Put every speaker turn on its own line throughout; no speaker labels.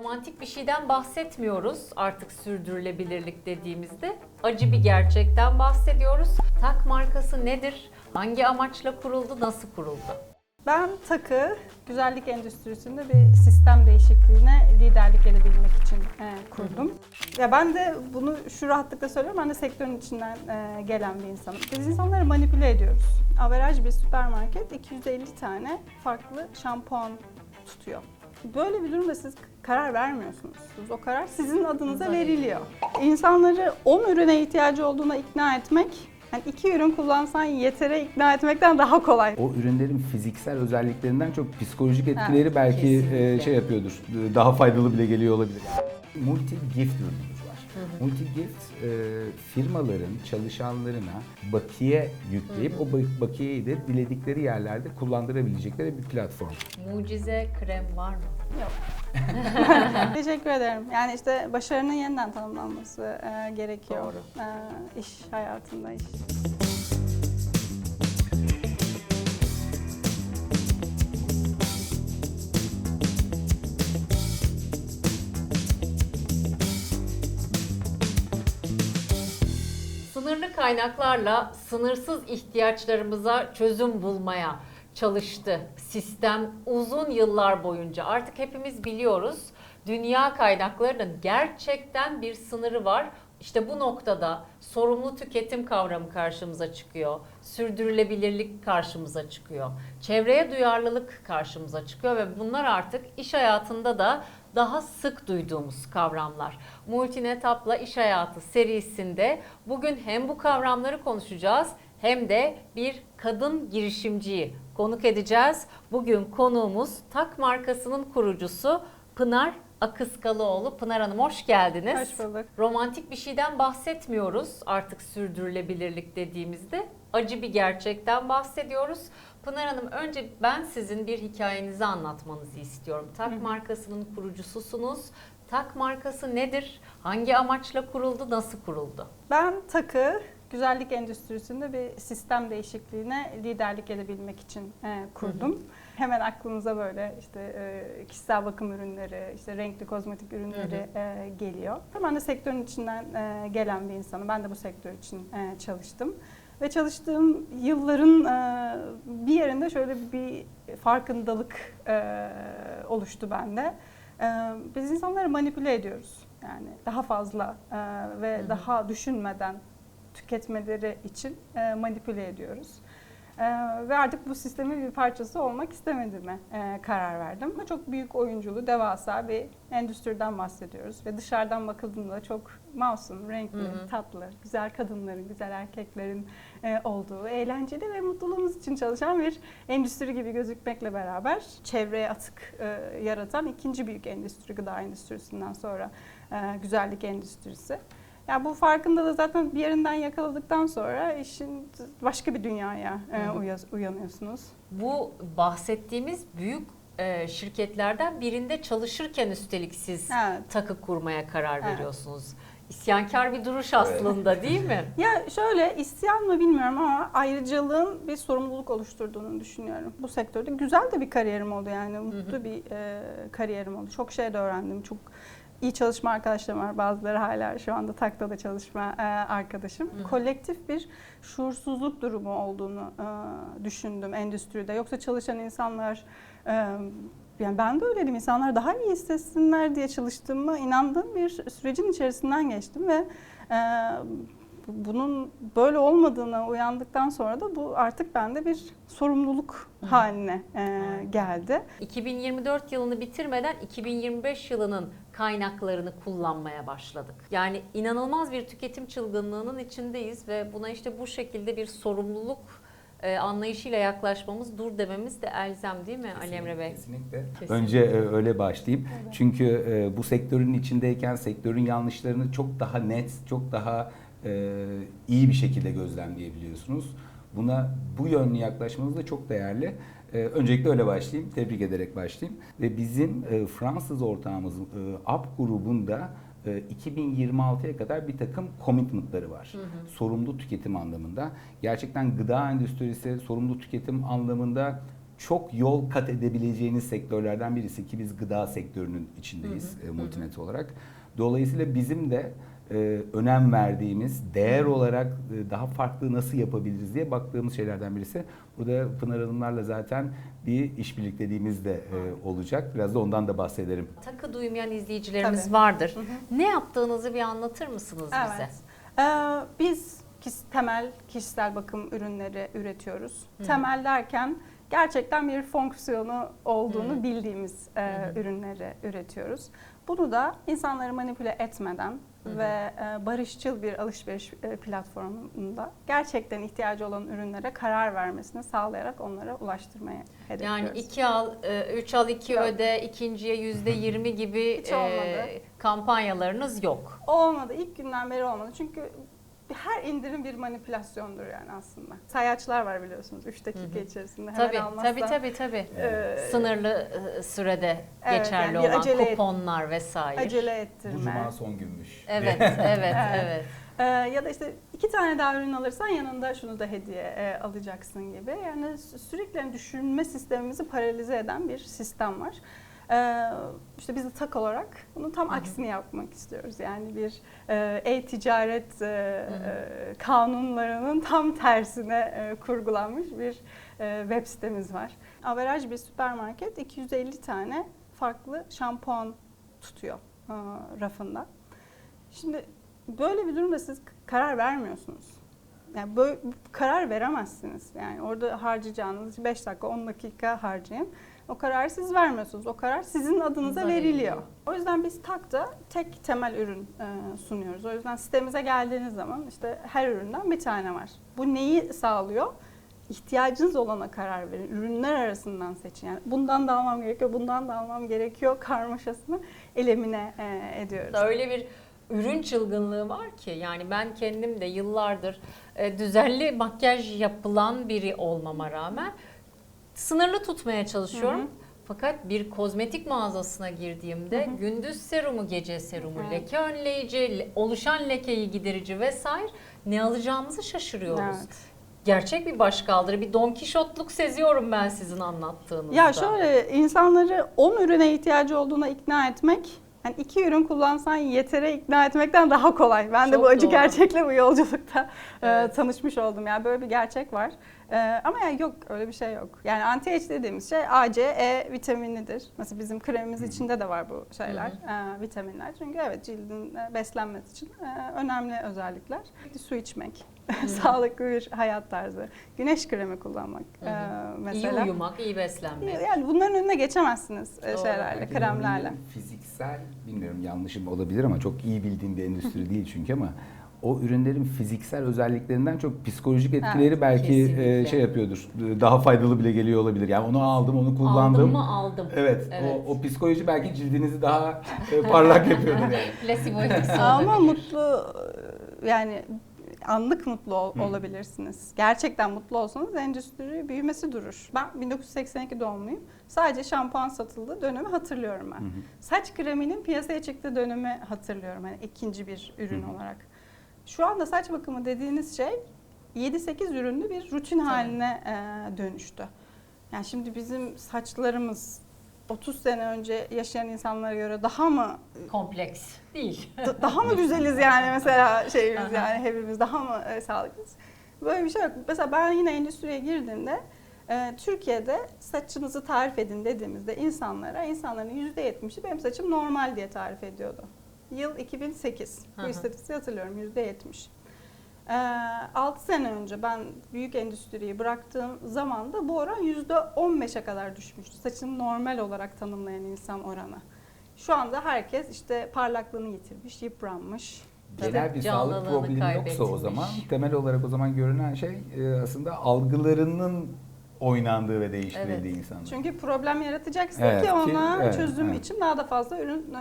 Romantik bir şeyden bahsetmiyoruz artık sürdürülebilirlik dediğimizde. Acı bir gerçekten bahsediyoruz. Tak markası nedir? Hangi amaçla kuruldu? Nasıl kuruldu?
Ben Takı güzellik endüstrisinde bir sistem değişikliğine liderlik edebilmek için e, kurdum. Ya ben de bunu şu rahatlıkla söylüyorum. Ben de sektörün içinden e, gelen bir insanım. Biz insanları manipüle ediyoruz. Averaj bir süpermarket 250 tane farklı şampuan tutuyor. Böyle bir durumda siz karar vermiyorsunuz. Siz o karar sizin adınıza veriliyor. İnsanları 10 ürüne ihtiyacı olduğuna ikna etmek, yani iki ürün kullansan yetere ikna etmekten daha kolay.
O ürünlerin fiziksel özelliklerinden çok psikolojik etkileri belki e, şey yapıyordur. Daha faydalı bile geliyor olabilir. Multi gift ürünümüz var. Multi gift e, firmaların çalışanlarına bakiye yükleyip o bak- bakiyeyi de diledikleri yerlerde kullandırabilecekleri bir platform.
Mucize krem var mı?
Yok. Teşekkür ederim. Yani işte başarının yeniden tanımlanması e, gerekiyor.
Doğru.
E, iş hayatında iş.
Sınırlı kaynaklarla sınırsız ihtiyaçlarımıza çözüm bulmaya çalıştı sistem uzun yıllar boyunca. Artık hepimiz biliyoruz. Dünya kaynaklarının gerçekten bir sınırı var. İşte bu noktada sorumlu tüketim kavramı karşımıza çıkıyor. Sürdürülebilirlik karşımıza çıkıyor. Çevreye duyarlılık karşımıza çıkıyor ve bunlar artık iş hayatında da daha sık duyduğumuz kavramlar. Multinetap'la iş hayatı serisinde bugün hem bu kavramları konuşacağız hem de bir kadın girişimciyi konuk edeceğiz. Bugün konuğumuz Tak markasının kurucusu Pınar Akıskalıoğlu. Pınar Hanım hoş geldiniz.
Hoş bulduk.
Romantik bir şeyden bahsetmiyoruz artık sürdürülebilirlik dediğimizde. Acı bir gerçekten bahsediyoruz. Pınar Hanım önce ben sizin bir hikayenizi anlatmanızı istiyorum. Tak markasının kurucususunuz. Tak markası nedir? Hangi amaçla kuruldu? Nasıl kuruldu?
Ben Takı güzellik endüstrisinde bir sistem değişikliğine liderlik edebilmek için e, kurdum. Hemen aklınıza böyle işte e, kişisel bakım ürünleri, işte renkli kozmetik ürünleri e, geliyor. Ben de sektörün içinden e, gelen bir insanım. Ben de bu sektör için e, çalıştım. Ve çalıştığım yılların e, bir yerinde şöyle bir farkındalık e, oluştu bende. E, biz insanları manipüle ediyoruz. Yani daha fazla e, ve daha düşünmeden tüketmeleri için e, manipüle ediyoruz. E, ve artık bu sistemin bir parçası olmak istemediğime e, karar verdim. Ama Çok büyük oyunculu, devasa bir endüstriden bahsediyoruz. Ve dışarıdan bakıldığında çok masum, renkli,
Hı hı.
tatlı, güzel kadınların, güzel erkeklerin e, olduğu, eğlenceli ve mutluluğumuz için çalışan bir endüstri gibi gözükmekle beraber çevreye atık e, yaratan ikinci büyük endüstri, gıda endüstrisinden sonra e, güzellik endüstrisi. Ya bu farkında da zaten bir yerinden yakaladıktan sonra işin başka bir dünyaya e, uyanıyorsunuz.
Bu bahsettiğimiz büyük e, şirketlerden birinde çalışırken üstelik siz
Evet.
takı kurmaya karar
Evet.
veriyorsunuz. İsyankar bir duruş aslında değil mi?
Ya şöyle isyan mı bilmiyorum ama ayrıcalığın bir sorumluluk oluşturduğunu düşünüyorum. Bu sektörde güzel de bir kariyerim oldu yani mutlu bir e, kariyerim oldu. Çok şey de öğrendim. Çok iyi çalışma arkadaşlarım var. Bazıları hala şu anda takta da çalışma e, arkadaşım.
Hı.
Kolektif bir şuursuzluk durumu olduğunu e, düşündüm endüstride. Yoksa çalışan insanlar e, yani ben de öyleydim. İnsanlar daha iyi hissetsinler diye çalıştığıma inandığım bir sürecin içerisinden geçtim ve e, bunun böyle olmadığına uyandıktan sonra da bu artık bende bir sorumluluk
Hı.
haline e, geldi.
2024 yılını bitirmeden 2025 yılının kaynaklarını kullanmaya başladık. Yani inanılmaz bir tüketim çılgınlığının içindeyiz ve buna işte bu şekilde bir sorumluluk e, anlayışıyla yaklaşmamız, dur dememiz de elzem değil mi Ali Emre Bey?
Kesinlikle.
Kesinlikle.
Önce e, öyle başlayayım.
Evet.
Çünkü e, bu sektörün içindeyken sektörün yanlışlarını çok daha net, çok daha e, iyi bir şekilde gözlemleyebiliyorsunuz. Buna bu yönlü yaklaşmanız da çok değerli. E, öncelikle öyle başlayayım, tebrik ederek başlayayım. Ve bizim e, Fransız ortağımız e, Up grubunda e, 2026'ya kadar bir takım commitment'ları var.
Hı hı.
Sorumlu tüketim anlamında. Gerçekten gıda endüstrisi sorumlu tüketim anlamında çok yol kat edebileceğiniz sektörlerden birisi ki biz gıda sektörünün içindeyiz
Hı
e,
hı
Multinet olarak. Dolayısıyla bizim de e, önem verdiğimiz, değer olarak e, daha farklı nasıl yapabiliriz diye baktığımız şeylerden birisi. Burada Pınar Hanımlarla zaten bir işbirlikteliğimiz de e, olacak. Biraz da ondan da bahsederim.
Takı duymayan izleyicilerimiz
Tabii.
vardır.
Hı hı.
Ne yaptığınızı bir anlatır mısınız bize?
Evet. Ee, biz temel kişisel bakım ürünleri üretiyoruz.
Hı.
Temel derken gerçekten bir fonksiyonu olduğunu
Hı.
bildiğimiz e,
Hı hı.
ürünleri üretiyoruz. Bunu da insanları manipüle etmeden
Hı hı.
ve e, barışçıl bir alışveriş e, platformunda gerçekten ihtiyacı olan ürünlere karar vermesini sağlayarak onlara ulaştırmaya hedefliyoruz.
Yani iki al, e, üç al iki
Yok.
öde, ikinciye yüzde yirmi gibi e, kampanyalarınız yok.
Olmadı. ilk günden beri olmadı. Çünkü her indirim bir manipülasyondur yani aslında. Sayaçlar var biliyorsunuz 3 dakika
Hı hı.
içerisinde hemen
Tabii,
almazsan.
tabii tabii tabii.
e,
Sınırlı e, sürede
Evet,
geçerli
yani bir
olan
acele et-
kuponlar vesaire.
Acele
Bu
ettirme.
cuma son günmüş.
Evet, evet,
Evet.
evet.
Ee, ya da işte iki tane daha ürün alırsan yanında şunu da hediye e, alacaksın gibi. Yani sü- sürekli hani düşünme sistemimizi paralize eden bir sistem var. Ee, işte biz de tak olarak bunun tam
Hı hı.
aksini yapmak istiyoruz. Yani bir e, e-ticaret e, e, kanunlarının tam tersine e, kurgulanmış bir e, web sitemiz var. Averaj bir süpermarket 250 tane farklı şampuan tutuyor e, rafında. Şimdi böyle bir durumda siz karar vermiyorsunuz. Yani böyle karar veremezsiniz. Yani orada harcayacağınız 5 dakika 10 dakika harcayın. O kararı siz vermiyorsunuz. O karar sizin adınıza veriliyor. O yüzden biz TAK'ta tek temel ürün e, sunuyoruz. O yüzden sitemize geldiğiniz zaman işte her üründen bir tane var. Bu neyi sağlıyor? İhtiyacınız olana karar verin. Ürünler arasından seçin. Yani bundan da almam gerekiyor, bundan da almam gerekiyor karmaşasını elemine e, ediyoruz.
Öyle bir ürün çılgınlığı var ki yani ben kendim de yıllardır e, düzenli makyaj yapılan biri olmama rağmen sınırlı tutmaya çalışıyorum.
Hı hı.
Fakat bir kozmetik mağazasına girdiğimde
Hı hı.
gündüz serumu, gece serumu,
Evet.
leke önleyici, le- oluşan lekeyi giderici vesaire ne alacağımızı şaşırıyoruz.
Evet.
Gerçek bir başkaldırı, bir Don Kişotluk seziyorum ben sizin anlattığınızda.
Ya şöyle insanları 10 ürüne ihtiyacı olduğuna ikna etmek yani iki ürün kullansan yetere ikna etmekten daha kolay. Ben de
Çok
bu acı
doğru.
gerçekle bu yolculukta e,
Evet.
tanışmış oldum. Yani böyle bir gerçek var. E, ama yani yok öyle bir şey yok. Yani anti-age dediğimiz şey A, C, E vitaminidir. Mesela bizim kremimiz içinde de var bu şeyler, e, vitaminler. Çünkü evet cildin e, beslenmesi için e, önemli özellikler. Su içmek, sağlıklı bir hayat tarzı, güneş kremi kullanmak
hı.
e,
İyi
mesela.
uyumak, iyi beslenmek.
Yani bunların önüne geçemezsiniz e,
Doğru.
şeylerle, kremlerle.
Fiziksel, bilmiyorum yanlışım olabilir ama çok iyi bildiğim bir endüstri değil çünkü ama o ürünlerin fiziksel özelliklerinden çok psikolojik etkileri
Evet,
belki
kesinlikle.
e, şey yapıyordur. Daha faydalı bile geliyor olabilir. Yani onu aldım, onu
Aldım
kullandım.
mı aldım.
Evet,
Evet.
O, o psikoloji belki cildinizi daha e, parlak yapıyordur yani.
Etkisi
Ama mutlu yani anlık mutlu ol- olabilirsiniz. Gerçekten mutlu olsanız endüstri büyümesi durur. Ben 1982 doğumluyum. Sadece şampuan satıldığı dönemi hatırlıyorum ben.
Hı.
Saç kreminin piyasaya çıktığı dönemi hatırlıyorum. Yani ikinci bir ürün
hı.
olarak. Şu anda saç bakımı dediğiniz şey 7-8 ürünlü bir rutin haline e, dönüştü. Yani şimdi bizim saçlarımız 30 sene önce yaşayan insanlara göre daha mı
Kompleks değil.
da- daha mı güzeliz yani mesela şeyimiz yani hepimiz daha mı e, sağlıklıyız? Böyle bir şey yok. Mesela ben yine endüstriye girdiğimde e, Türkiye'de saçınızı tarif edin dediğimizde insanlara insanların %70'i benim saçım normal diye tarif ediyordu. Yıl 2008.
Hı
Bu
hı.
istatistiği hatırlıyorum %70. E, 6 sene önce ben büyük endüstriyi bıraktığım zaman da bu oran %15'e kadar düşmüştü. Saçını normal olarak tanımlayan insan oranı. Şu anda herkes işte parlaklığını yitirmiş, yıpranmış.
Genel bir sağlık problemi yoksa o
kaybetmiş.
zaman temel olarak o zaman görünen şey e, aslında algılarının oynandığı ve değiştirildiği
Evet.
insanlar.
Çünkü problem yaratacaksın
Evet
ki
ki-
ona
evet,
çözüm
evet.
için daha da fazla ürün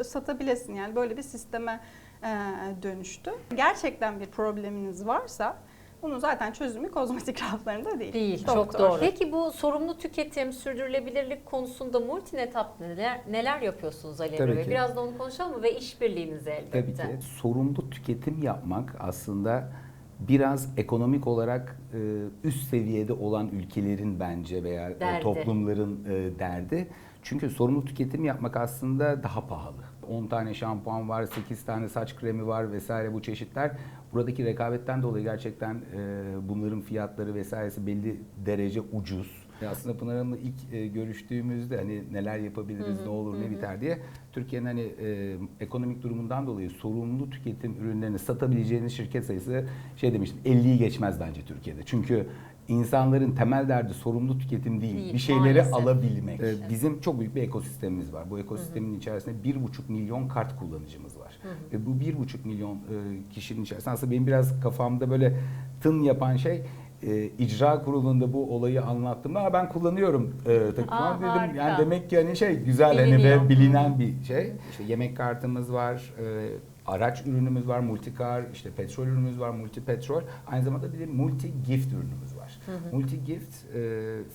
e, satabilesin. Yani böyle bir sisteme e, dönüştü. Gerçekten bir probleminiz varsa bunun zaten çözümü kozmetik raflarında değil.
Değil,
Doktor.
çok doğru. Peki bu sorumlu tüketim, sürdürülebilirlik konusunda Multinetap neler, neler yapıyorsunuz Ali
Tabii
Bey?
ki.
Biraz da onu konuşalım mı? Ve işbirliğinizi elbette.
Tabii ki sorumlu tüketim yapmak aslında biraz ekonomik olarak e, üst seviyede olan ülkelerin bence veya e,
Derdi.
toplumların e, derdi. Çünkü sorumlu tüketim yapmak aslında daha pahalı. 10 tane şampuan var, 8 tane saç kremi var vesaire bu çeşitler. Buradaki rekabetten dolayı gerçekten e, bunların fiyatları vesairesi belli derece ucuz. E, Aslında Pınar Hanım'la ilk e, görüştüğümüzde hani neler yapabiliriz, ne olur, ne biter diye Türkiye'nin hani e, ekonomik durumundan dolayı sorumlu tüketim ürünlerini satabileceğiniz şirket sayısı şey demiştim 50'yi geçmez bence Türkiye'de. Çünkü insanların temel derdi sorumlu tüketim değil,
Değil,
bir şeyleri
maalesef.
alabilmek. E, bizim çok büyük bir ekosistemimiz var. Bu ekosistemin içerisinde 1,5 milyon kart kullanıcımız var. Ve bu 1,5 milyon e, kişinin içerisinde aslında benim biraz kafamda böyle tın yapan şey e, icra kurulunda bu olayı anlattığımda "Aa, ben kullanıyorum e, takımı
Aa,
dedim.
harika.
Yani demek ki hani şey güzel hani
Biliniyor.
ve bilinen bir şey. İşte yemek kartımız var, e, araç ürünümüz var, multikar, işte petrol ürünümüz var, multi petrol. Aynı zamanda bir de multi gift ürünümüz var. Multi gift e,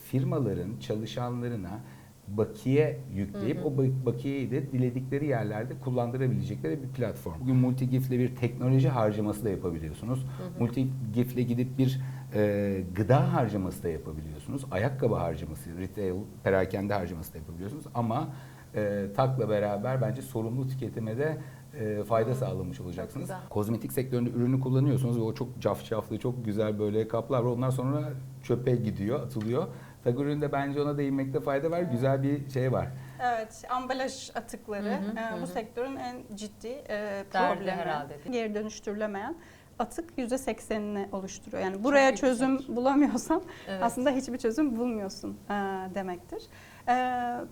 firmaların çalışanlarına bakiye yükleyip o ba- bakiyeyi de diledikleri yerlerde kullandırabilecekleri bir platform. Bugün Multi Gift'le bir teknoloji harcaması da yapabiliyorsunuz. Multi Gift'le gidip bir e, gıda harcaması da yapabiliyorsunuz. Ayakkabı harcaması, retail, perakende harcaması da yapabiliyorsunuz. Ama e, takla beraber bence sorumlu tüketime de e, fayda sağlamış olacaksınız.
güzel.
Kozmetik sektöründe ürünü kullanıyorsunuz ve o çok cafcaflı, çok güzel böyle kaplar var. Ondan sonra çöpe gidiyor, atılıyor. Tag üründe bence ona değinmekte fayda var. Güzel bir şey var.
Evet, ambalaj atıkları
Hı hı,
e,
hı
bu
hı.
sektörün en ciddi e, problemi.
herhalde?
Geri dönüştürülemeyen atık %80'ini oluşturuyor. Yani buraya
yüksek.
çözüm bulamıyorsan
Evet.
aslında hiçbir çözüm bulmuyorsun e, demektir. E,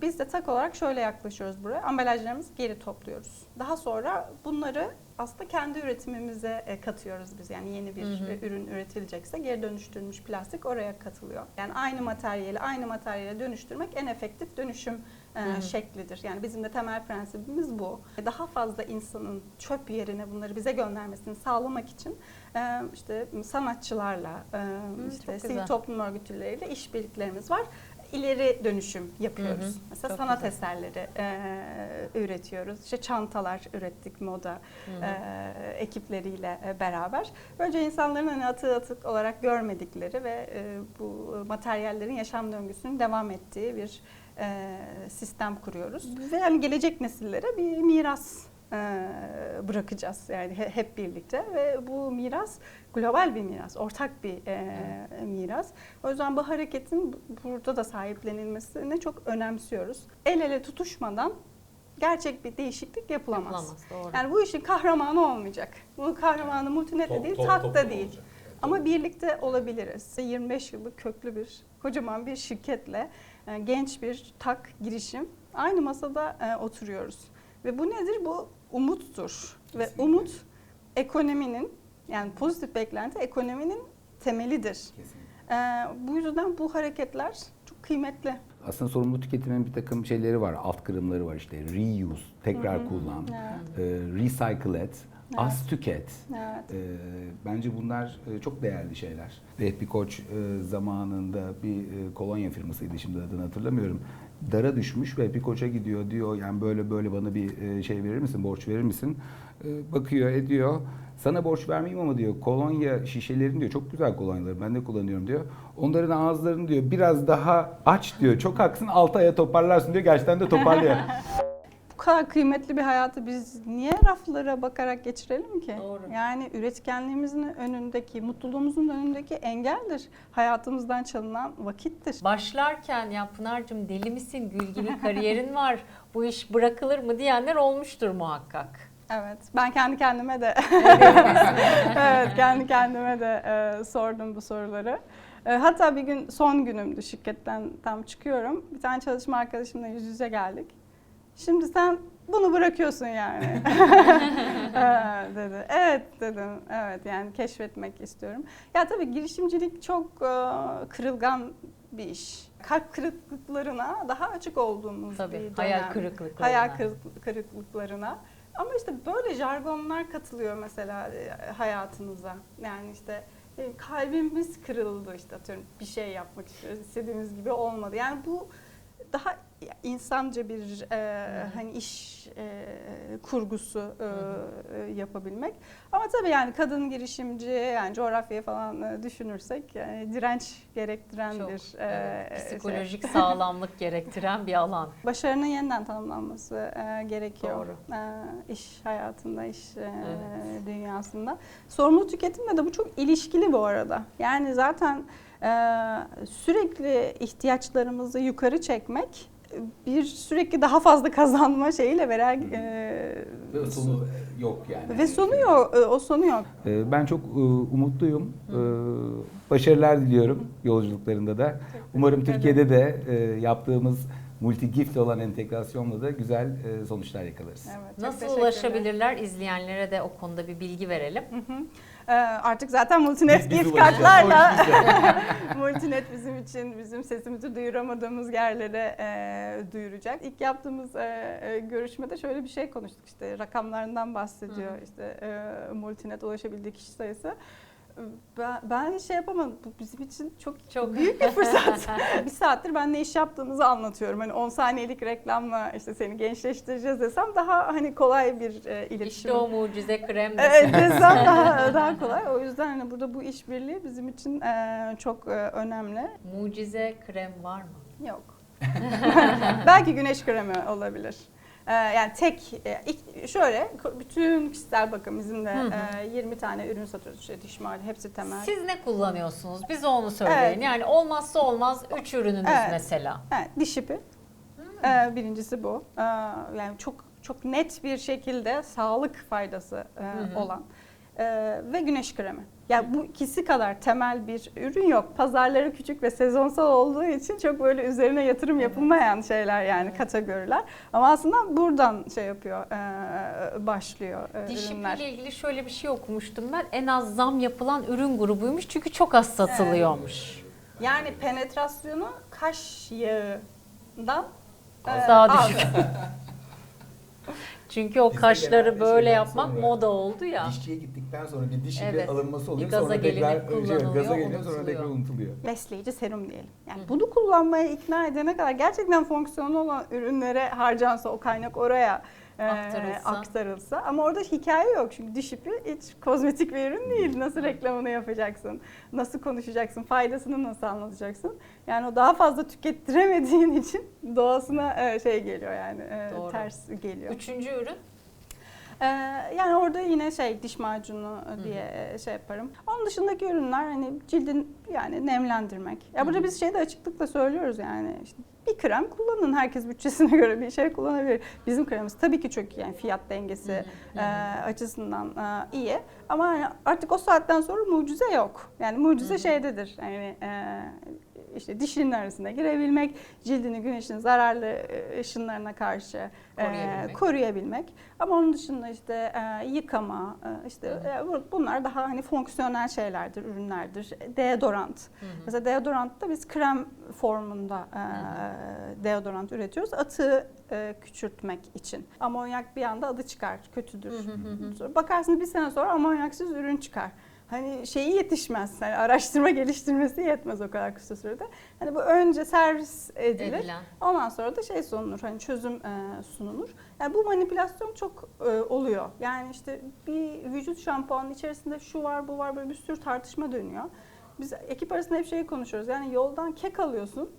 biz de tak olarak şöyle yaklaşıyoruz buraya. Ambalajlarımızı geri topluyoruz. Daha sonra bunları aslında kendi üretimimize e, katıyoruz biz. Yani yeni bir
Hı hı.
ürün üretilecekse geri dönüştürülmüş plastik oraya katılıyor. Yani aynı materyali aynı materyale dönüştürmek en efektif dönüşüm e, şeklidir. Yani bizim de temel prensibimiz bu. Daha fazla insanın çöp yerine bunları bize göndermesini sağlamak için e, işte sanatçılarla, e, işte
çok
sivil
güzel.
toplum örgütleriyle işbirliklerimiz var. İleri dönüşüm yapıyoruz.
Hı hı,
Mesela
çok
sanat
güzel.
eserleri e, üretiyoruz. İşte çantalar ürettik moda
Hı hı.
e, ekipleriyle e, beraber. Önce insanların hani atık atık olarak görmedikleri ve e, bu materyallerin yaşam döngüsünün devam ettiği bir e, sistem kuruyoruz. Ve yani gelecek nesillere bir miras e, bırakacağız yani he- hep birlikte ve bu miras global bir miras, ortak bir e, miras. O yüzden bu hareketin bu- burada da sahiplenilmesini çok önemsiyoruz. El ele tutuşmadan gerçek bir değişiklik yapılamaz.
Yapılamaz, doğru.
Yani bu işin kahramanı olmayacak. Bu kahramanı multinet de değil, tak da değil. Ama birlikte olabiliriz. 25 yıllık köklü bir, kocaman bir şirketle e, genç bir tak girişim aynı masada e, oturuyoruz. Ve bu nedir? Bu umuttur. Ve
Kesinlikle.
umut ekonominin yani pozitif beklenti ekonominin temelidir.
Kesinlikle.
E, bu yüzden bu hareketler çok kıymetli.
Aslında sorumlu tüketimin bir takım şeyleri var, alt kırımları var işte reuse, tekrar kullan,
Evet.
e, recycle et, az tüket.
Evet.
E, bence bunlar e, çok değerli şeyler. Vehbi Koç e, zamanında bir e, kolonya firmasıydı şimdi adını hatırlamıyorum. Dara düşmüş Vehbi Koç'a gidiyor diyor yani böyle böyle bana bir e, şey verir misin, borç verir misin? E, bakıyor ediyor. Sana borç vermeyeyim ama diyor kolonya şişelerin diyor çok güzel kolonyalar ben de kullanıyorum diyor. Onların ağızlarını diyor biraz daha aç diyor. Çok haklısın 6 aya toparlarsın diyor. Gerçekten de toparlıyor.
Kadar kıymetli bir hayatı biz niye raflara bakarak geçirelim ki?
Doğru.
Yani üretkenliğimizin önündeki, mutluluğumuzun önündeki engeldir. Hayatımızdan çalınan vakittir.
Başlarken ya Pınar'cığım deli misin gül gibi kariyerin var bu iş bırakılır mı diyenler olmuştur muhakkak.
Evet, ben kendi kendime de evet, kendi kendime de e, sordum bu soruları. E, hatta bir gün son günümdü şirketten tam çıkıyorum. Bir tane çalışma arkadaşımla yüz yüze geldik. Şimdi sen bunu bırakıyorsun yani. Evet, dedi. Evet dedim. Evet yani keşfetmek istiyorum. Ya tabii girişimcilik çok e, kırılgan bir iş. Kalp kırıklıklarına daha açık olduğumuz
Tabii,
bir dönem.
hayal kırıklıklarına.
Hayal kırık- kırıklıklarına. Ama işte böyle jargonlar katılıyor mesela e, hayatınıza. Yani işte e, kalbimiz kırıldı işte atıyorum bir şey yapmak istiyoruz istediğimiz gibi olmadı. Yani bu daha insanca bir e, hani iş e, kurgusu e, e, yapabilmek. Ama tabii yani kadın girişimci yani coğrafyayı falan e, düşünürsek yani direnç gerektiren
Çok,
bir
evet,
e, şey.
psikolojik sağlamlık gerektiren bir alan.
Başarının yeniden tanımlanması e, gerekiyor.
Doğru.
E, iş hayatında, iş e,
Evet.
dünyasında. Sorumlu tüketimle de bu çok ilişkili bu arada. Yani zaten e, sürekli ihtiyaçlarımızı yukarı çekmek e, bir sürekli daha fazla kazanma şeyiyle beraber e,
Ve sonu yok yani.
ve sonu yok. e, O sonu yok.
Ee, Ben çok e, umutluyum. Başarılar diliyorum yolculuklarında da. Umarım Türkiye'de de e, yaptığımız multi gift olan entegrasyonla da güzel e, sonuçlar yakalarız.
Evet, çok
Nasıl
teşekkürler.
ulaşabilirler? İzleyenlere de o konuda bir bilgi verelim.
Hı hı. Ee, artık zaten Multinet
Biz- biz
gift kartlarla
bizde.
Multinet bizim için bizim sesimizi duyuramadığımız yerlere e, duyuracak. İlk yaptığımız e, e, görüşmede şöyle bir şey konuştuk işte rakamlarından bahsediyor
hı.
işte e, Multinet ulaşabildiği kişi sayısı. Ben, ben şey yapamadım. Bu bizim için çok
Çok
büyük bir fırsat. bir saattir ben ne iş yaptığımızı anlatıyorum. Hani 10 saniyelik reklamla işte seni gençleştireceğiz desem daha hani kolay bir e, iletişim.
İşte o mucize krem.
Evet desem daha, daha kolay. O yüzden hani burada bu işbirliği bizim için e, çok e, önemli.
Mucize krem var mı?
Yok. Belki güneş kremi olabilir. E, yani tek, e, ilk- şöyle bütün kişisel bakım bizim de
Hı hı.
e, 20 tane ürün satıyoruz. İşte diş macunu hepsi temel.
Siz ne kullanıyorsunuz? Bize onu söyleyin.
Evet.
Yani olmazsa olmaz 3 ürününüz
Evet.
mesela.
Evet, diş ipi. E, birincisi bu. E, yani çok çok net bir şekilde sağlık faydası e,
hı.
olan E, ve güneş kremi. Ya bu ikisi kadar temel bir ürün yok. Pazarları küçük ve sezonsal olduğu için çok böyle üzerine yatırım yapılmayan şeyler yani kategoriler. Ama aslında buradan şey yapıyor, e, başlıyor e,
Diş
ürünler.
ipiyle ilgili şöyle bir şey okumuştum ben. En az zam yapılan ürün grubuymuş çünkü çok az satılıyormuş.
Yani penetrasyonu kaş yağından e,
Daha
az.
düşük. Çünkü o
Bizde
kaşları
genelde
böyle
şeyden
yapmak
sonra-
moda oldu ya.
Dişçiye gittikten sonra bir diş ipi
Evet.
alınması oluyor.
Bir gaza
sonra tekrar
gelinip
şey,
kullanılıyor,
gaza geliyor sonra tekrar unutuluyor.
besleyici serum diyelim. Yani bunu kullanmaya ikna edene kadar gerçekten fonksiyonlu olan ürünlere harcansa o kaynak oraya
Aktarılsa.
aktarılsa. Ama orada hikaye yok çünkü diş ipi hiç kozmetik bir ürün değil. Nasıl reklamını yapacaksın? Nasıl konuşacaksın? Faydasını nasıl anlatacaksın? Yani o daha fazla tükettiremediğin için doğasına e, şey geliyor yani e,
Doğru.
ters geliyor.
Üçüncü ürün
Ee, yani orada yine şey diş macunu diye şey yaparım. Onun dışındaki ürünler hani cildin yani nemlendirmek. Ya burada biz şey de açıklıkla söylüyoruz yani işte bir krem kullanın. Herkes bütçesine göre bir şey kullanabilir. Bizim kremimiz tabii ki çok iyi yani fiyat dengesi
Hı hı.
e, açısından e, iyi. Ama hani artık o saatten sonra mucize yok. Yani mucize
Hı hı.
şeydedir. Yani e, işte dişinin arasına girebilmek, cildini güneşin zararlı e, ışınlarına karşı e,
Koruyabilmek.
koruyabilmek. Ama onun dışında işte e, yıkama, e, işte e, bu- bunlar daha hani fonksiyonel şeylerdir, ürünlerdir. Deodorant.
Hı hı.
Mesela deodorantta biz krem formunda e, deodorant üretiyoruz. Atığı e, küçültmek için. Amonyak bir anda adı çıkar, kötüdür.
Hı hı hı
Bakarsınız bir sene sonra amonyaksız ürün çıkar. Hani şeyi yetişmez. Hani araştırma geliştirmesi yetmez o kadar kısa sürede. Hani bu önce servis edilir.
edilen.
Ondan sonra da şey sunulur, hani çözüm e, sunulur. Yani bu manipülasyon çok e, oluyor. Yani işte bir vücut şampuanının içerisinde şu var, bu var, böyle bir sürü tartışma dönüyor. Biz ekip arasında hep şeyi konuşuyoruz. Yani yoldan kek alıyorsun,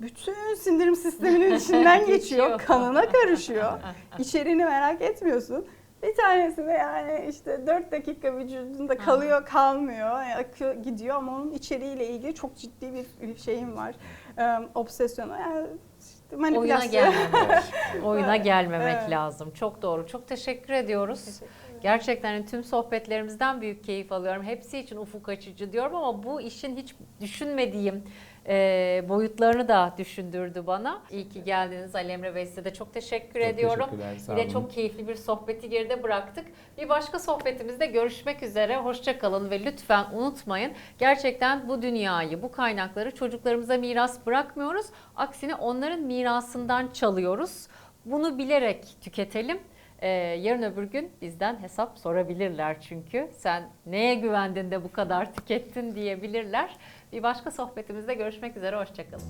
bütün sindirim sisteminin içinden geçiyor,
Geçiyor.
kanına karışıyor. İçeriğini merak etmiyorsun. Bir tanesi de yani işte 4 dakika vücudunda kalıyor kalmıyor, yani akıyor gidiyor ama onun içeriğiyle ilgili çok ciddi bir- şeyim var. Ee, obsesyonu. Yani işte
Oyuna
manipülasyon.
gelmemek. Oyuna gelmemek
Evet.
lazım. Çok doğru. Çok teşekkür ediyoruz. Gerçekten hani tüm sohbetlerimizden büyük keyif alıyorum. Hepsi için ufuk açıcı diyorum ama bu işin hiç düşünmediğim e, boyutlarını da düşündürdü bana. İyi ki geldiniz Ali Emre Bey size de çok teşekkür
Çok
ediyorum. Yine
olun.
çok keyifli bir sohbeti geride bıraktık. Bir başka sohbetimizde görüşmek üzere. Hoşça kalın ve lütfen unutmayın. Gerçekten bu dünyayı, bu kaynakları çocuklarımıza miras bırakmıyoruz. Aksine onların mirasından çalıyoruz. Bunu bilerek tüketelim. Ee, yarın öbür gün bizden hesap sorabilirler çünkü. Sen neye güvendin de bu kadar tükettin diyebilirler. Bir başka sohbetimizde görüşmek üzere. Hoşçakalın.